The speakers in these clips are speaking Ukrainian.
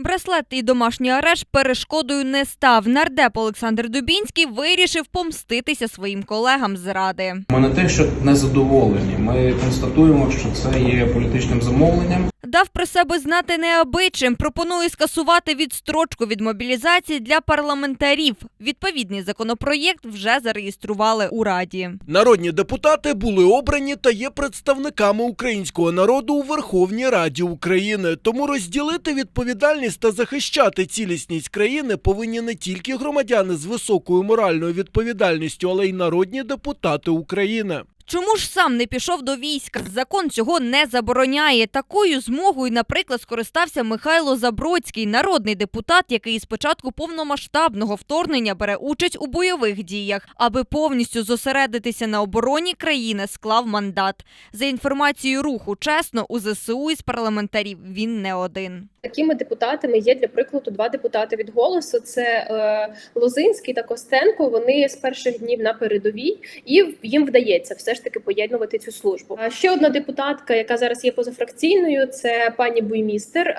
Браслет і домашній арешт перешкодою не став. Нардеп Олександр Дубінський вирішив помститися своїм колегам з ради. Ми не те, що не задоволені. Ми констатуємо, що це є політичним замовленням. Дав про себе знати неабичим. Пропонує скасувати відстрочку від мобілізації для парламентарів. Відповідний законопроєкт вже зареєстрували у раді. Народні депутати були обрані та є представниками українського народу у Верховній Раді України. Тому розділити відповідальність та захищати цілісність країни повинні не тільки громадяни з високою моральною відповідальністю, але й народні депутати України. Чому ж сам не пішов до війська? Закон цього не забороняє. Такою змогою, наприклад, скористався Михайло Забродський, народний депутат, який з початку повномасштабного вторгнення бере участь у бойових діях, аби повністю зосередитися на обороні країни, склав мандат. За інформацією руху, чесно, у ЗСУ із парламентарів він не один. Такими депутатами є для прикладу два депутати від голосу: це е, Лозинський та Костенко. Вони з перших днів на передовій, і їм вдається все ж таки поєднувати цю службу. Ще одна депутатка, яка зараз є позафракційною, це пані Буймістер.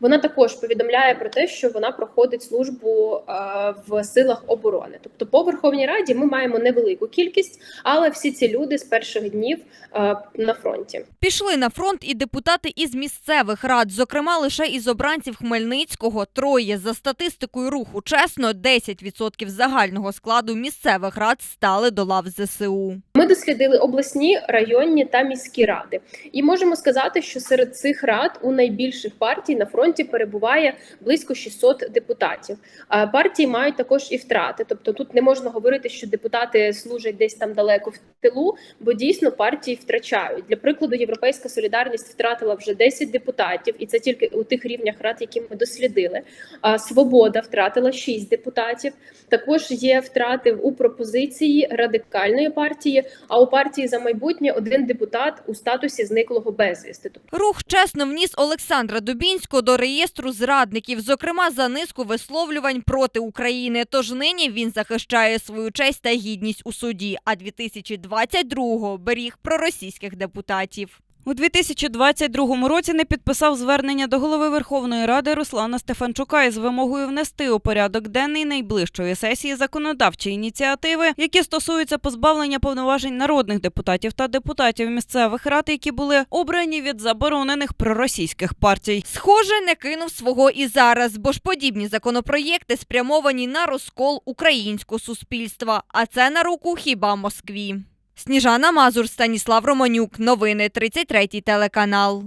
Вона також повідомляє про те, що вона проходить службу в силах оборони. Тобто, по Верховній Раді ми маємо невелику кількість, але всі ці люди з перших днів на фронті. Пішли на фронт і депутати із місцевих рад, зокрема лише із обранців Хмельницького, троє за статистикою руху. Чесно, 10% загального складу місцевих рад стали до лав ЗСУ. Ми дослідили обласні, районні та міські ради, і можемо сказати, що серед цих рад у найбільших партій на фронті перебуває близько 600 депутатів. Партії мають також і втрати. Тобто тут не можна говорити, що депутати служать десь там далеко в тилу, бо дійсно партії втрачають. Для прикладу, Європейська солідарність втратила вже 10 депутатів, і це тільки у тих рівнях рад, які ми дослідили. Свобода втратила 6 депутатів. Також є втрати у пропозиції радикальної партії. А у партії за майбутнє один депутат у статусі зниклого безвісти. Тобто Рух чесно вніс Олександра Дубінського до реєстру зрадників, зокрема за низку висловлювань проти України. Тож нині він захищає свою честь та гідність у суді. А 2022-го беріг проросійських депутатів. У 2022 році не підписав звернення до голови Верховної Ради Руслана Стефанчука із вимогою внести у порядок денний найближчої сесії законодавчі ініціативи, які стосуються позбавлення повноважень народних депутатів та депутатів місцевих рад, які були обрані від заборонених проросійських партій. Схоже, не кинув свого і зараз, бо ж подібні законопроєкти спрямовані на розкол українського суспільства. А це на руку хіба Москві. Сніжана Мазур, Станіслав Романюк. Новини 33 телеканал.